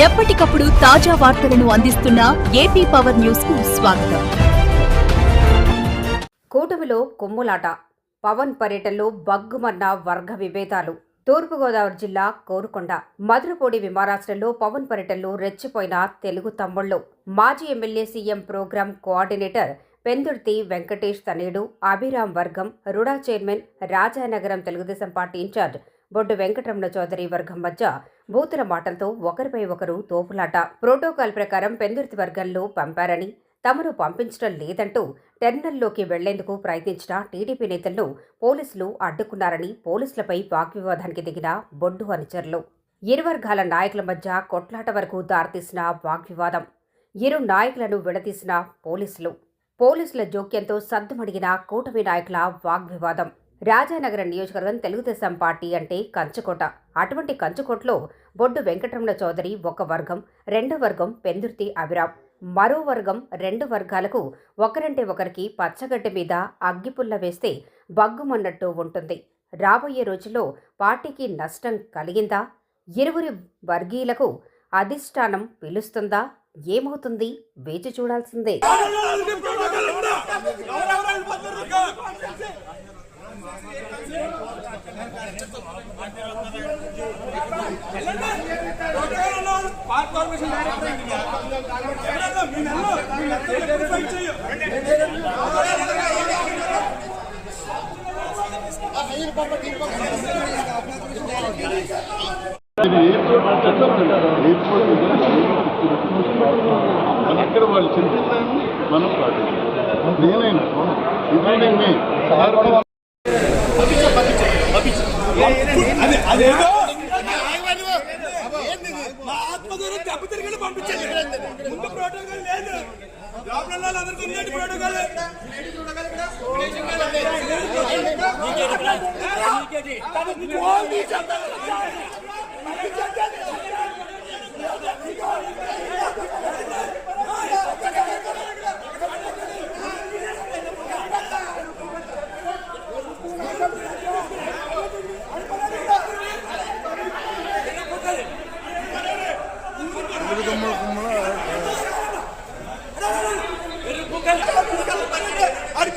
ఎప్పటికప్పుడు తాజా వార్తలను అందిస్తున్న ఏపీ పవర్ న్యూస్కు స్వాగతం. కూటమిలో కొమ్ములాట పవన్ పర్యటనలో బగ్గుమన్న వర్గ విభేదాలు. తూర్పుగోదావరి జిల్లా కోరుకొండ మధురపూడి విమానాశ్రయంలో పవన్ పర్యటనలో రెచ్చిపోయిన తెలుగు తమ్ముళ్ళు. మాజీ MLA CM program coordinator Pendurthi Venkatesh Tanedu Abhiram వర్గం RUDA chairman Rajanagaram Telugudesam party incharge Boddu Venkataramana Chowdary వర్గం మధ్య బూతుల మాటలతో ఒకరిపై ఒకరు తోపులాట. ప్రోటోకాల్ ప్రకారం పెందుర్తి వర్గంలో పంపారని తమను పంపించడం లేదంటూ టెర్మినల్లోకి వెళ్ళేందుకు ప్రయత్నించిన టీడీపీ నేతలను పోలీసులు అడ్డుకున్నారని పోలీసులపై వాగ్వివాదానికి దిగిన బొడ్డు అనుచరులు. ఇరు వర్గాల నాయకుల మధ్య కొట్లాట వరకు దారితీసిన వాగ్వివాదం ఇరు నాయకులను విడదీసిన పోలీసులు. పోలీసుల జోక్యంతో సద్దుమడిగిన కూటమి నాయకుల వాగ్వివాదం. రాజానగరం నియోజకవర్గం తెలుగుదేశం పార్టీ అంటే కంచుకోట. అటువంటి కంచుకోటలో బొడ్డు వెంకటరమణ చౌదరి ఒక వర్గం రెండో వర్గం పెందుర్తి అభిరామ్. మరో వర్గం రెండు వర్గాలకు ఒకరంటే ఒకరికి పచ్చగడ్డి మీద అగ్గిపుల్ల వేస్తే బగ్గుమన్నట్టు ఉంటుంది. రాబోయే రోజుల్లో పార్టీకి నష్టం కలిగిందా? ఇరువురి వర్గీయులకు అధిష్టానం పిలుస్తుందా? ఏమవుతుంది? వేచి చూడాల్సిందే పార్క్ కార్పొరేషన్ ఎవరన్నా మీ నెలలో మీ నెలలో ఫైట్ చేయు ఇది ఎయిర్పోర్ట్ ఎయిర్పోర్ట్ మన అక్కడ వాళ్ళు మనం పాటించాలి. నేనైనా ఇంక్లూడింగ్ సార్ మా ఆత్మగౌరవం దెబ్బ తిరిగి పంపించండి. ముందు ప్రోటోకాల్ లేదు. లోపల ఉన్న వాళ్ళందరికీ ఉందండి ప్రోటోకాల్.